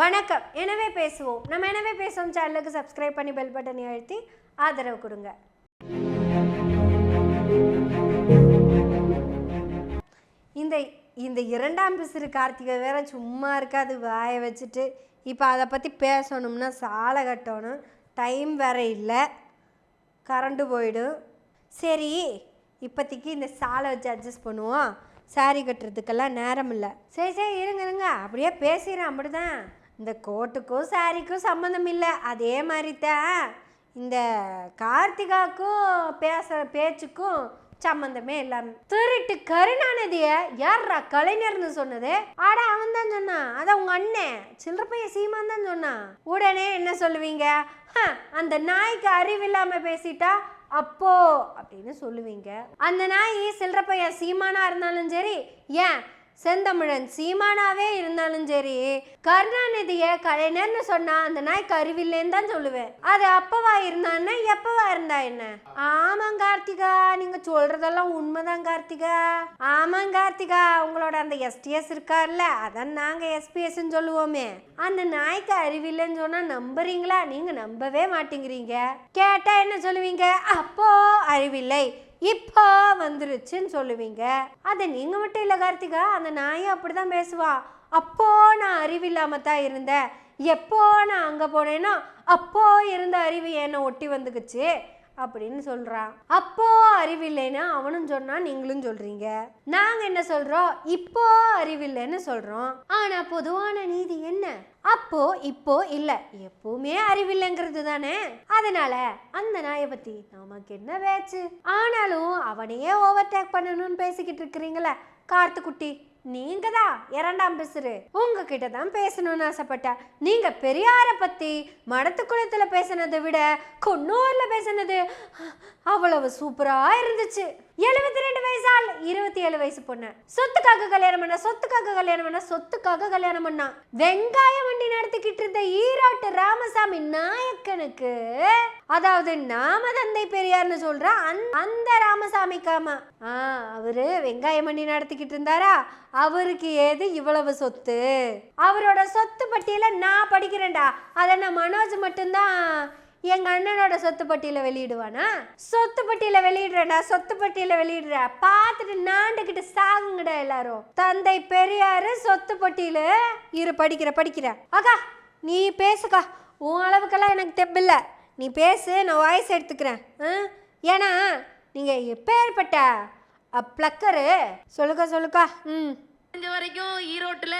வணக்கம். எனவே பேசுவோம். நம்ம எனவே பேசுவோம். சேனலுக்கு சப்ஸ்கிரைப் பண்ணி பெல் பட்டனை அழுத்தி ஆதரவு கொடுங்க. இந்த இந்த இரண்டாம் பிசிறு கார்த்திகை வேற சும்மா இருக்காது. வாயை வச்சுட்டு இப்போ அதை பற்றி பேசணும்னா சாலை கட்டணும். டைம் வேற இல்லை. கரண்ட்டு போயிடும். சரி இப்போதைக்கு இந்த சாலை வச்சு அட்ஜஸ்ட் பண்ணுவோம். சாரி கட்டுறதுக்கெல்லாம் நேரம் இல்லை. சரி சரி இருங்க இருங்க. அப்படியே பேசிடுறேன். அப்படிதான் இந்த கோட்டுக்கும் சாரிக்கும் சம்மந்தம் இல்லை அதே மாதிரி தான் இந்த கார்த்திகாக்கும் பேசுகிற பேச்சுக்கும் சம்மந்தமே இல்லாம. திருட்டு கருணாநிதிய யார்ரா கலைஞர்னு சொன்னது? ஆடா அவன் தான் சொன்னான். அதான் உங்க அண்ணன் சில்லற பையன் சீமான் தான் சொன்னான். உடனே என்ன சொல்லுவீங்க? "ஹ, அந்த நாய்க்கு அறிவில்லாம பேசிட்டா அப்போ அப்படின்னு சொல்லுவீங்க. அந்த நாய் சில்லற பையன் சீமானா இருந்தாலும் சரி ஏன் செந்தமிழன் சீமானாவே இருந்தாலும் சரி கருணாநிதிய கலைஞர்னு சொன்னா அந்த நாய் கருவில்லேன்னு தான் சொல்லுவேன். அது அப்பவா இருந்தான்னா எப்பவா இருந்தா என்ன? ஆமாங்க கார்த்திகா நீங்க சொல்றதெல்லாம் உண்மைதான் கார்த்திகா. ஆமாங்க கார்த்திகா உங்களோட அந்த எஸ்டிஎஸ் இருக்கார்ல அதான் நாங்க எஸ்பிஎஸ் சொல்லுவோமே. அந்த நாய்க்கு அறிவில்லைன்னு சொன்னா நம்புறீங்களா? நீங்க நம்பவே மாட்டேங்கிறீங்க. கேட்டா என்ன சொல்லுவீங்க? அப்போ அறிவில்லை. இப்போ வந்துருச்சுன்னு சொல்லுவீங்க. அது நீங்க மட்டும் இல்லை கார்த்திகா அந்த நாயும் அப்படிதான் பேசுவா. அப்போ நான் அறிவில்லாம தான் இருந்தேன். எப்போ நான் அங்கே போனேனோ அப்போ இருந்த அறிவு என்னை ஒட்டி வந்துக்குச்சு. அப்படின்னு சொல்றான். அப்போ அறிவில்லைன்னா அவனும் சொன்னா நீங்களும் சொல்றீங்க. நாங்க என்ன சொல்றோம்? இப்போ அறிவில்லைன்னு சொல்றோம். ஆனா பொதுவான நீதி என்ன? அப்போ இப்போ இல்ல. எப்பவுமே அறிவில்லைங்கிறது தானே? அதனால அந்த நாயை பத்தி நமக்கு என்ன பேச்சு? ஆனாலும் அவனையே ஓவர்டேக் பண்ணணும்னு பேசிக்கிட்டு இருக்கிறீங்களே கார்த்துக்குட்டி. நீங்க தான் இரண்டாம் பிசுறு. உங்ககிட்ட தான் பேசணும்னு ஆசைப்பட்டேன். நீங்க பெரியார பத்தி மடத்துக்குளத்துல பேசினதை விட கொன்னூர்ல பேசினது அவ்வளவு சூப்பரா இருந்துச்சு. எழுபத்தி ரெண்டு வயசால் இருபத்தி ஏழு வயசு பொண்ணு. சொத்துக்காக கல்யாணம் பண்ண சொத்துக்காக கல்யாணம் பண்ண சொத்துக்காக கல்யாணம் பண்ணா. வெங்காய வண்டி நடத்திக்கிட்டு இருந்த ஈரோட்டு ராமசாமி நாயக்கனுக்கு அதாவது நாம தந்தை பெரியார்னு சொல்ற அந்த- அந்த ராமசாமிக்காமா ஆ அவரு வெங்காய வண்டி நடத்திக்கிட்டு இருந்தாரா? அவருக்கு ஏது இவ்வளவு சொத்து? அவரோட சொத்து பட்டியல நான் படிக்கிறேன்டா. அதை நான் மனோஜ் மட்டும்தான் எங்க அண்ணனோட சொத்து பட்டியல வெளியிடுவானா? சொத்து பட்டியல வெளியிடுறேன்டா சொத்து பட்டியல வெளியிடுற பார்த்துட்டு நாண்டுகிட்டு சாகுங்கடா எல்லாரும். தந்தை பெரியாரு சொத்து பட்டியல இரு படிக்கிற படிக்கிற. அக்கா நீ பேசுக்கா. உன் அளவுக்கெல்லாம் எனக்கு தெப்பில்ல. நீ பேசு நான் வாய்ஸ் எடுத்துக்கிறேன். ஆ? ஏன்னா நீங்க எப்பேற்பட்ட ப்ளக்கரு சொல்லுக்கா சொல்லுக்கா. ம். இந்த வரைக்கும் ஈரோட்டில்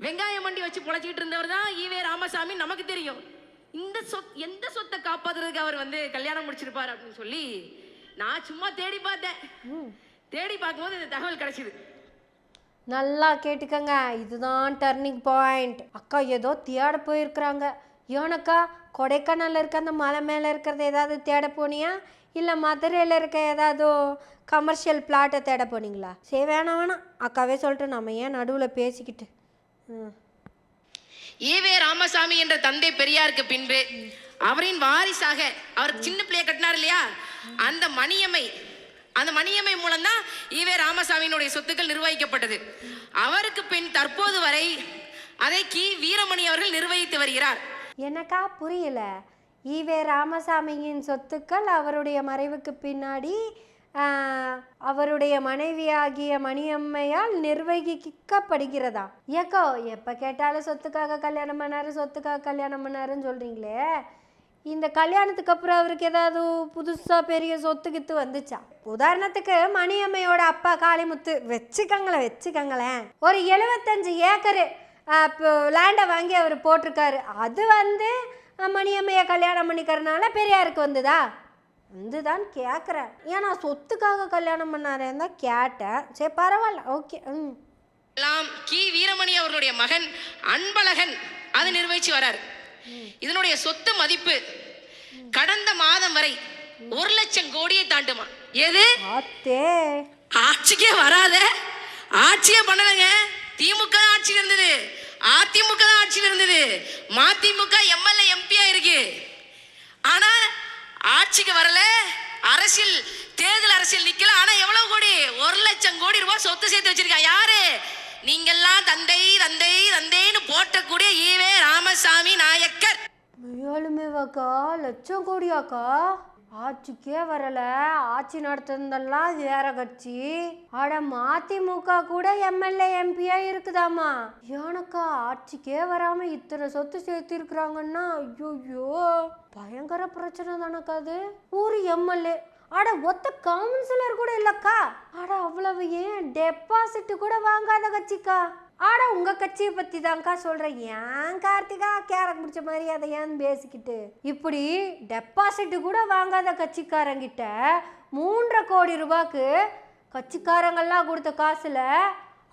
வெங்காயம் மண்டி வச்சு பொழைச்சிக்கிட்டு இருந்தவர் தான் ஈவே ராமசாமி நமக்கு தெரியும். இந்த சொத் எந்த சொத்தை காப்பாத்துறதுக்கு அவர் வந்து கல்யாணம் முடிச்சிருப்பார் அப்படின்னு சொல்லி நான் சும்மா தேடி பார்த்தேன். தேடி பார்க்கும்போது இந்த தகவல் கிடைச்சிது. நல்லா கேட்டுக்கங்க. இதுதான் டர்னிங் பாயிண்ட் அக்கா ஏதோ தேட போயிருக்கிறாங்க. ஏனக்கா கொடைக்கானல்ல இருக்க அந்த மலை மேலே இருக்கிறது ஏதாவது தேட போனியா? இல்லை மதுரையில் இருக்க ஏதாவது கமர்ஷியல் பிளாட்டை தேட போனீங்களா? சரி வேணாம் வேணாம். அக்காவே சொல்லிட்டு நம்ம ஏன் நடுவில் பேசிக்கிட்டு? ம். ஈவே ராமசாமி என்ற தந்தை பெரியாருக்கு பின்பு அவரின் வாரிசாக அவர் சின்ன பிள்ளைய கட்டினார் இல்லையா? அந்த மணியம்மை அந்த மணியம்மை மூலம்தான் ஈவே ராமசாமியினுடைய சொத்துக்கள் நிர்வகிக்கப்பட்டது. அவருக்கு பின் தற்போது வரை அதை கி. வீரமணி அவர்கள் நிர்வகித்து வருகிறார். எனக்கா புரியல. ஈவே ராமசாமியின் சொத்துக்கள் அவருடைய மறைவுக்கு பின்னாடி அவருடைய மனைவியாகிய மணியம்மையால் நிர்வகிக்கப்படுகிறதா? ஏக்கோ எப்போ கேட்டாலும் சொத்துக்காக கல்யாணம் பண்ணாரு சொத்துக்காக கல்யாணம் பண்ணாருன்னு சொல்கிறீங்களே இந்த கல்யாணத்துக்கு அப்புறம் அவருக்கு ஏதாவது புதுசாக பெரிய சொத்து கித்து வந்துச்சா? உதாரணத்துக்கு மணியம்மையோட அப்பா காளிமுத்து வச்சுக்கங்களேன் வச்சுக்கங்களேன். ஒரு எழுபத்தஞ்சு ஏக்கரு லேண்டை வாங்கி அவர் போட்டிருக்காரு. அது வந்து மணியம்மையை கல்யாணம் பண்ணிக்கிறதுனால பெரியாருக்கு வந்துதா? வந்துதான் கேட்குறேன் ஏன்னா சொத்துக்காக கல்யாணம் பண்ணாரேன்னு தான் கேட்டேன். சரி பரவாயில்ல ஓகே ம். எல்லாம் கி. வீரமணி அவர்களுடைய மகன் அன்பழகன் அது நிர்வகிச்சு வரார். இதனுடைய சொத்து மதிப்பு கடந்த மாதம் வரை ஒரு லட்சம் கோடியை தாண்டுமா. எது? ஆட்சிக்கே வராத. ஆட்சியே பண்ணலங்க. திமுக தான் ஆட்சியில் இருந்தது. அதிமுக தான் ஆட்சியில் இருந்தது. மதிமுக எம்எல்ஏ எம்பியா இருக்கு. ஆனா ஆட்சிக்கு வரல. அரசியல் தேர்தல் அரசியல் நிக்கல. ஆனா எவ்வளவு கோடி? ஒரு லட்சம் கோடி ரூபாய் சொத்து சேர்த்து வச்சிருக்கான் யாரு? நீங்கெல்லாம் தந்தை தந்தை தந்தைன்னு போட்டக்கூடிய ஈவே ராமசாமி நாயக்கர். ஏழுமேவாக்கா? லட்சம் கோடியாக்கா? ஆட்சிக்கே வரல. ஆட்சி நடத்துனதெல்லாம் வேற கட்சி. அட மதிமுக கூட எம்எல்ஏ எம்பியா இருக்குதாமா ஏனக்கா ஆட்சிக்கே வராம இத்தனை சொத்து சேர்த்து இருக்கிறாங்கன்னா ஐயோ பயங்கர பிரச்சனை தானக்கா அது? ஊர் எம்எல்ஏ. அட ஒத்த கவுன்சிலர் கூட இல்லக்கா. அட அவ்வளவு ஏன் டெபாசிட் கூட வாங்காத கட்சிக்கா? ஆடா உங்கள் கட்சியை பற்றி தான்க்கா சொல்கிறேன் ஏன் கார்த்திகா கேரக் பிடிச்ச மாதிரி அதை ஏன் பேசிக்கிட்டு? இப்படி டெபாசிட் கூட வாங்காத கட்சிக்காரங்கிட்ட மூன்றரை கோடி ரூபாய்க்கு கட்சிக்காரங்கள்லாம் கொடுத்த காசில்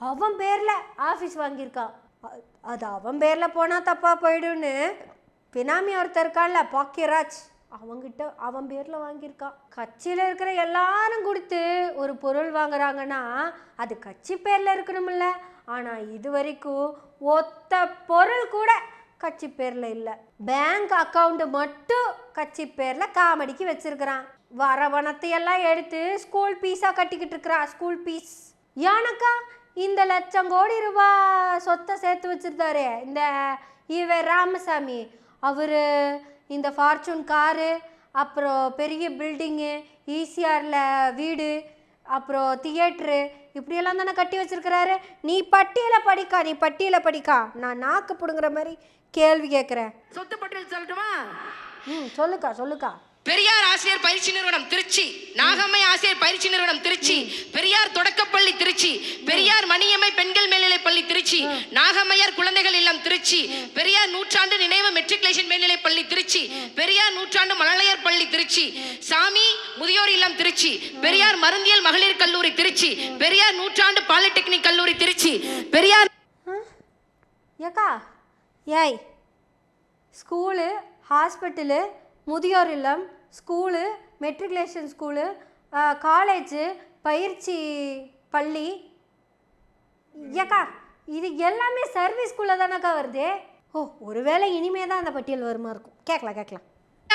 அவன் பேரில் ஆஃபீஸ் வாங்கியிருக்கான் அது அவன் பேரில் போனால் தப்பாக போயிடும்னு பினாமி ஒருத்தர் இருக்கான்ல பாக்கியராஜ் அவங்கிட்ட அவன் பேரில் வாங்கியிருக்கான் கட்சியில் இருக்கிற எல்லாரும் கொடுத்து ஒரு பொருள் வாங்குறாங்கன்னா அது கட்சி பேரில் இருக்கணும்ல. ஆனால் இது வரைக்கும் ஒத்த பொருள் கூட கட்சி பேரில் இல்லை. பேங்க் அக்கௌண்ட் மட்டும் கட்சி பேரில் காமெடிக்கு வச்சிருக்கிறான். வர பணத்தை எல்லாம் எடுத்து ஸ்கூல் பீஸாக கட்டிக்கிட்டு இருக்கிறான் ஸ்கூல் பீஸ். ஏனக்கா இந்த லட்சம் கோடி ரூபா சொத்தை சேர்த்து வச்சிருந்தாரு இந்த இவர் ராமசாமி. அவர் இந்த ஃபார்ச்சூன் காரு அப்புறம் பெரிய பில்டிங்கு ஈசிஆரில் வீடு அப்புறம் தியேட்ரு இப்படியெல்லாம் தானே கட்டி வச்சிருக்கிறாரு. நீ பட்டியலை படிக்கா நீ பட்டியலை படிக்கா. நான் நாக்கு பிடுங்குற மாதிரி கேள்வி கேட்குறேன். சொத்து பட்டியல் சொல்லட்டுமா? ம் சொல்லுக்கா சொல்லுக்கா. பெரியார் ஆசிரியர் பயிற்சி நிறுவனம் திருச்சி நாகம்மை ஆசிரியர் பயிற்சி நிறுவனம் திருச்சி பெரியார் தொடக்கப்பள்ளி திருச்சி பெரியார் மணியம்மை பெண்கள் மேல்நிலைப் பள்ளி திருச்சி நாகம்மையார் குழந்தைகள் இல்லம் திருச்சி பெரியார் நூற்றாண்டு நினைவு மெட்ரிகுலேஷன் மேல்நிலைப் பள்ளி திருச்சி பெரியார் நூற்றாண்டு மழலையர் பள்ளி திருச்சி சாமி முதியோர் இல்லம் திருச்சி பெரியார் மருந்தியல் மகளிர் கல்லூரி திருச்சி பெரியார் நூற்றாண்டு பாலிடெக்னிக் கல்லூரி திருச்சி பெரியார் ஏக்கா ஏய் ஸ்கூலு ஹாஸ்பிட்டலு முதியோர் இல்லம் ஸ்கூலு மெட்ரிகுலேஷன் ஸ்கூலு காலேஜு பயிற்சி பள்ளி ஏக்கா இது எல்லாமே சர்வீஸ்குள்ளே தானக்கா வருது? ஓ ஒருவேளை இனிமே தான் அந்த பட்டியல் வருமா இருக்கும்? கேட்கலாம் கேட்கலாம்.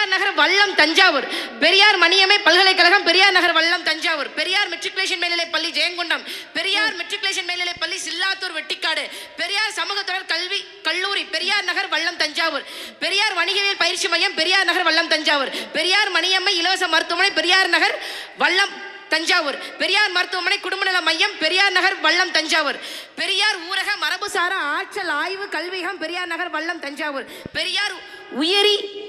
பெரியார் நகர் வல்லம் தஞ்சாவூர். பெரியார் மணியம்மை பல்கலைக்கழகம் பெரியார் நகர் வல்லம் தஞ்சாவூர். பெரியார் மெட்ரிகுலேஷன் மேல்நிலைப் பள்ளி ஜெயங்கொண்டம். பெரியார் மெட்ரிகுலேஷன் மேல்நிலைப் பள்ளி சில்லாத்தூர் வெட்டிக்காடு. பெரியார் சமூக தொடர் கல்வி கல்லூரி. பெரியார் நகர் வல்லம் தஞ்சாவூர். பெரியார் வணிகவியல் பயிற்சி மையம் பெரியார் நகர் வல்லம் தஞ்சாவூர். பெரியார் மணியம்மை இலவச மருத்துவமனை பெரியார் நகர் வல்லம் தஞ்சாவூர். பெரியார் மருத்துவமனை குடும்ப நல மையம் பெரியார் நகர் வல்லம் தஞ்சாவூர். பெரியார் ஊரக மரபுசார ஆற்றல் ஆய்வு கல்வியகம் பெரியார் நகர் வல்லம் தஞ்சாவூர். பெரியார் உயரி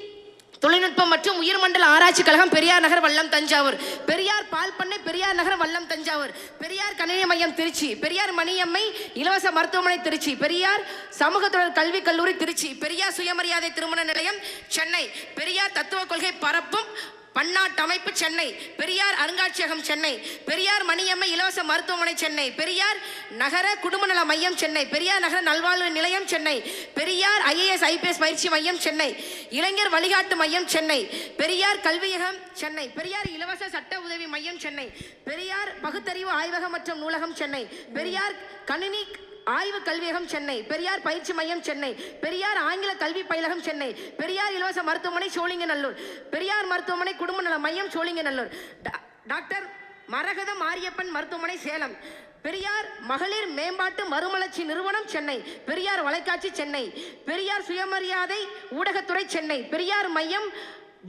தொழில்நுட்பம் மற்றும் உயிர்மண்டல ஆராய்ச்சி கழகம் பெரியார் நகர் வல்லம் தஞ்சாவூர். பெரியார் பால் பண்ணை பெரியார் நகர் வல்லம் தஞ்சாவூர். பெரியார் கணினி மையம் திருச்சி. பெரியார் மணியம்மை இலவச மருத்துவமனை திருச்சி. பெரியார் சமூக தொடர் கல்வி கல்லூரி திருச்சி. பெரியார் சுயமரியாதை திருமண நிலையம் சென்னை. பெரியார் தத்துவ கொள்கை பரப்பும் பன்னாட்டு அமைப்பு சென்னை பெரியார் அருங்காட்சியகம் சென்னை பெரியார் மணியம்மை இலவச மருத்துவமனை சென்னை பெரியார் நகர குடும்ப நல மையம் சென்னை பெரியார் நகர நல்வாழ்வு நிலையம் சென்னை பெரியார் ஐஏஎஸ் ஐபிஎஸ் பயிற்சி மையம் சென்னை இளைஞர் வழிகாட்டு மையம் சென்னை பெரியார் கல்வியகம் சென்னை பெரியார் இலவச சட்ட உதவி மையம் சென்னை பெரியார் பகுத்தறிவு ஆய்வகம் மற்றும் நூலகம் சென்னை பெரியார் கணினி ஆய்வு கல்வியகம் சென்னை பெரியார் பயிற்சி மையம் சென்னை பெரியார் ஆங்கில கல்வி பயிலகம் சென்னை பெரியார் இலவச மருத்துவமனை சோழிங்கநல்லூர் பெரியார் மருத்துவமனை குடும்ப நல மையம் சோழிங்கநல்லூர். டா- டாக்டர் மரகத மாரியப்பன் மருத்துவமனை சேலம் பெரியார் மகளிர் மேம்பாட்டு மறுமலர்ச்சி நிறுவனம் சென்னை பெரியார் வலைக்காட்சி சென்னை பெரியார் சுயமரியாதை ஊடகத்துறை சென்னை பெரியார் மையம்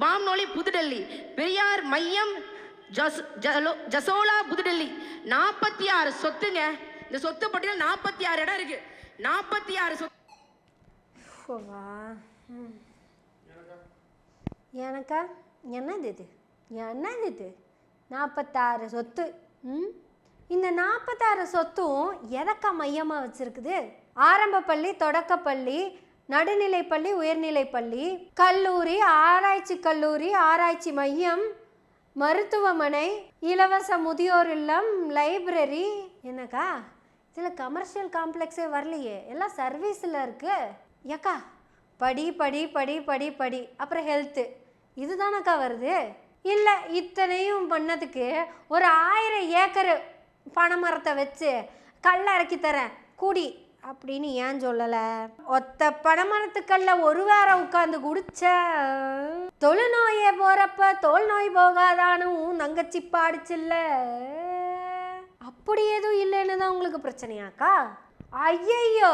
பாம்னோலி புதுடெல்லி பெரியார் மையம் ஜஸ் ஜலோ- ஜசோலா புதுடெல்லி. நாற்பத்தி ஆறு சொத்துங்க. இந்த சொத்து பட்டியல் நாற்பத்தி ஆறு இடம் இருக்கு. நாற்பத்தி ஆறு சொத்து எனக்கா? என்னது இது? என்னது இது? நாற்பத்தாறு சொத்து. ம்? இந்த நாற்பத்தாறு சொத்தும் எதக்கா மையமாக வச்சுருக்குது? ஆரம்ப பள்ளி தொடக்கப்பள்ளி நடுநிலைப்பள்ளி உயர்நிலைப்பள்ளி கல்லூரி ஆராய்ச்சி கல்லூரி ஆராய்ச்சி மையம் மருத்துவமனை இலவச முதியோர் இல்லம் லைப்ரரி. என்னக்கா? இதில் கமர்ஷியல் காம்ப்ளெக்ஸே வரலையே. எல்லாம் சர்வீஸில் இருக்கு. ஏக்கா படி படி படி படி படி. அப்புறம் ஹெல்த்து இதுதானக்கா வருது? இல்லை இத்தனையும் பண்ணதுக்கு ஒரு ஆயிரம் ஏக்கர் பனைமரத்தை வச்சு கல்லை இறக்கி தரேன். குடி அப்படின்னு ஏன் சொல்லலை? ஒத்த பனைமரத்துக்கல்ல ஒரு வாரம் உட்காந்து குடிச்ச தொழுநோயே போகிறப்ப தோல் நோய் போகாதானும் தங்கச்சி பாடிச்சுல்ல. அப்படி எதுவும் இல்லைன்னு தான் உங்களுக்கு பிரச்சனையாக்கா? ஐயையோ!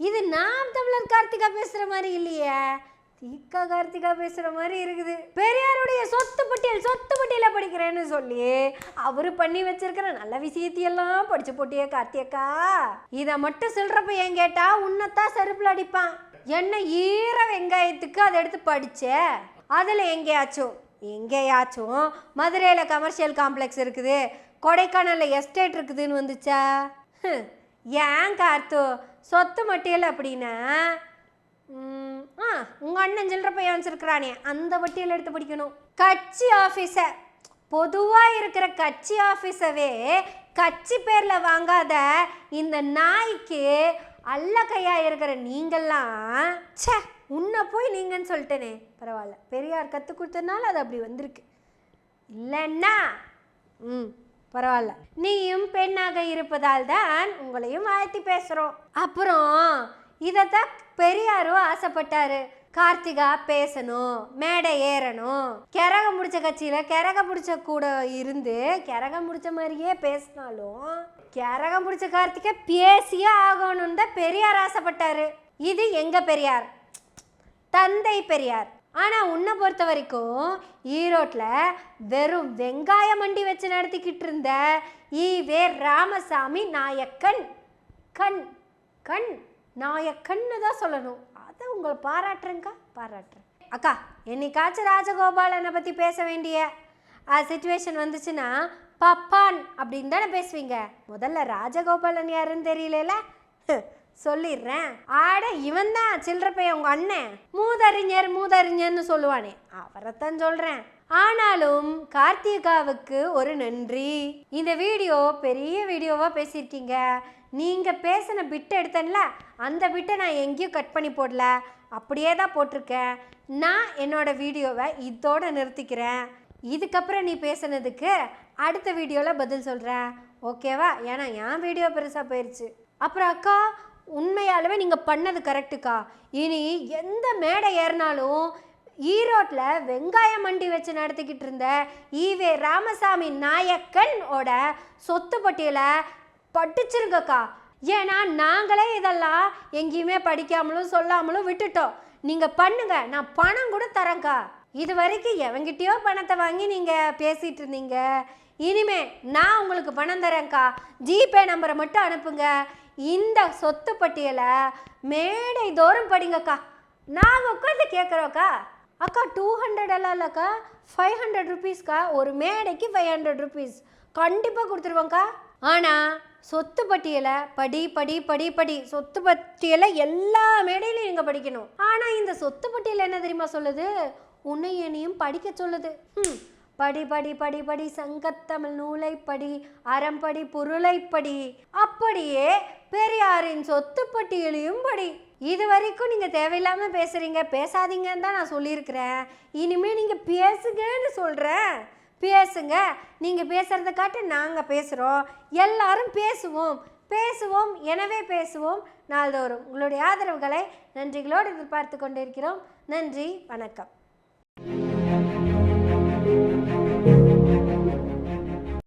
இது நாம் தமிழர் கார்த்திகா பேசுகிற மாதிரி இல்லையே. தீக்கா கார்த்திகா பேசுகிற மாதிரி இருக்குது. பெரியாருடைய சொத்து பட்டியல் சொத்து பட்டியல படிக்கிறேன்னு சொல்லி அவரு பண்ணி வச்சிருக்கிற நல்ல விஷயத்தையெல்லாம் படிச்சு போட்டியே கார்த்தியக்கா இதை மட்டும் சொல்றப்ப ஏன் கேட்டா உன்னைத்தான் செருப்புல அடிப்பான். என்ன ஈர வெங்காயத்துக்கு அதை எடுத்து படிச்ச? அதில் எங்கேயாச்சும் எங்கேயாச்சும் மதுரையில் கமர்ஷியல் காம்ப்ளெக்ஸ் இருக்குது. கொடைக்கானலில் எஸ்டேட் இருக்குதுன்னு வந்துச்சா? ஏன் கார்த்து? சொத்து மட்டியல் அப்படின்னா? ஆ உங்கள் அண்ணன் சில்லற பையன் வச்சுருக்கிறானே அந்த வட்டியில் எடுத்து படிக்கணும். கட்சி ஆஃபீஸை பொதுவாக இருக்கிற கட்சி ஆஃபீஸவே கட்சி பேரில் வாங்காத இந்த நாய்க்கு அல்ல கையா இருக்கிற நீங்கள்லாம் ச்சே உன்னை போய் நீங்கன்னு சொல்லிட்டேனே. பரவாயில்ல பெரியார் கற்றுக் கொடுத்ததுனால அது அப்படி வந்திருக்கு. இல்லைன்னா ம் பரவாயில்ல. நீயும் பெண்ணாக இருப்பதால் தான் உங்களையும் வாழ்த்தி பேசுகிறோம் அப்புறம் இதைத்தான் பெரியாரும் ஆசைப்பட்டாரு. கார்த்திகா பேசணும் மேடை ஏறணும். கிறக முடிச்ச கட்சியில் கிறக பிடிச்ச கூட இருந்து கிறக முடிச்ச மாதிரியே பேசினாலும் கிறக முடிச்ச கார்த்திகை பேசியே ஆகணும்னு தான் பெரியார் ஆசைப்பட்டாரு. இது எங்க பெரியார்? தந்தை பெரியார். ஆனால் உன்னை பொறுத்த வரைக்கும் ஈரோட்டில் வெறும் வெங்காய மண்டி வச்சு நடத்திக்கிட்டு இருந்த ஈவே ராமசாமி நாயக்கன். கண் கண் நாயக்கன்னு தான் சொல்லணும். அதை உங்களை பாராட்டுறேங்க்கா பாராட்டுறேன். அக்கா என்னைக்காச்சும் ராஜகோபாலனை பற்றி பேச வேண்டிய சுச்சுவேஷன் வந்துச்சுன்னா பப்பான் அப்படின்னு தானே பேசுவீங்க. முதல்ல ராஜகோபாலன் யாருன்னு தெரியல சொல்லிடுறேன். ஆட இவன் தான் சில்லற பையன் உங்க அண்ணன். மூதறிஞர் மூதறிஞர்னு சொல்லுவானே. அவரைத்தான் சொல்றேன். ஆனாலும் கார்த்திகாவுக்கு ஒரு நன்றி. இந்த வீடியோ பெரிய வீடியோவா பேசியிருக்கீங்க. நீங்க பேசின பிட்டை எடுத்தேன்ல அந்த பிட்டை நான் எங்கேயும் கட் பண்ணி போடல. அப்படியே தான் போட்டிருக்கேன். நான் என்னோட வீடியோவை இதோட நிறுத்திக்கிறேன். இதுக்கப்புறம் நீ பேசுனதுக்கு அடுத்த வீடியோவில் பதில் சொல்கிறேன் ஓகேவா? ஏன்னா என் வீடியோ பெருசாக போயிடுச்சு அப்புறம் அக்கா உண்மையாலுமே நீங்கள் பண்ணது கரெக்டுக்கா இனி எந்த மேடை ஏறினாலும் ஈரோட்டில் வெங்காய மண்டி வச்சு நடத்திக்கிட்டு இருந்த ஈவே ராமசாமி நாயக்கன் சொத்து பட்டியலை படிச்சிருங்கக்கா ஏன்னா நாங்களே இதெல்லாம் எங்கேயுமே படிக்காமலும் சொல்லாமலும் விட்டுட்டோம். நீங்கள் பண்ணுங்க நான் பணம் கூட தரேங்க்கா இது வரைக்கும் எவங்கிட்டயோ பணத்தை வாங்கி நீங்கள் பேசிகிட்டு இருந்தீங்க. இனிமே நான் உங்களுக்கு பணம் தரேங்க்கா ஜிபே நம்பரை மட்டும் அனுப்புங்க. இந்த சொத்து பட்டியலை மேடை தோறும் படிங்கக்கா. நாங்கள் உட்காந்து கேட்குறோக்கா அக்கா டூ ஹண்ட்ரட் எல்லாம் இல்லைக்கா. ஃபைவ் ஹண்ட்ரட் ருபீஸ்க்கா ஒரு மேடைக்கு ஃபைவ் ஹண்ட்ரட் ருபீஸ் கண்டிப்பாக கொடுத்துருவோங்க்கா ஆனால் சொத்து பட்டியலை படி படி படி படி. சொத்து பட்டியலை எல்லா மேடையிலையும் நீங்கள் படிக்கணும். ஆனால் இந்த சொத்து பட்டியல் என்ன தெரியுமா சொல்லுது? உன்னை என்னையும் படிக்க சொல்லுது. ம். படி படி படி படி சங்கத்தமிழ் நூலைப்படி அறம்படி பொருளைப்படி. அப்படியே பெரியாரின் சொத்து பட்டியலையும் படி. இது வரைக்கும் நீங்கள் தேவையில்லாமல் பேசுகிறீங்க பேசாதீங்கன்னு தான் நான் சொல்லியிருக்கிறேன். இனிமேல் நீங்கள் பேசுங்கன்னு சொல்கிறேன் பேசுங்க. நீங்கள் பேசுகிறத காட்டு நாங்கள் பேசுகிறோம் எல்லாரும் பேசுவோம். பேசுவோம். எனவே பேசுவோம். நாள்தோறும் உங்களுடைய ஆதரவுகளை நன்றிகளோடு எதிர்பார்த்து கொண்டிருக்கிறோம். நன்றி. வணக்கம்.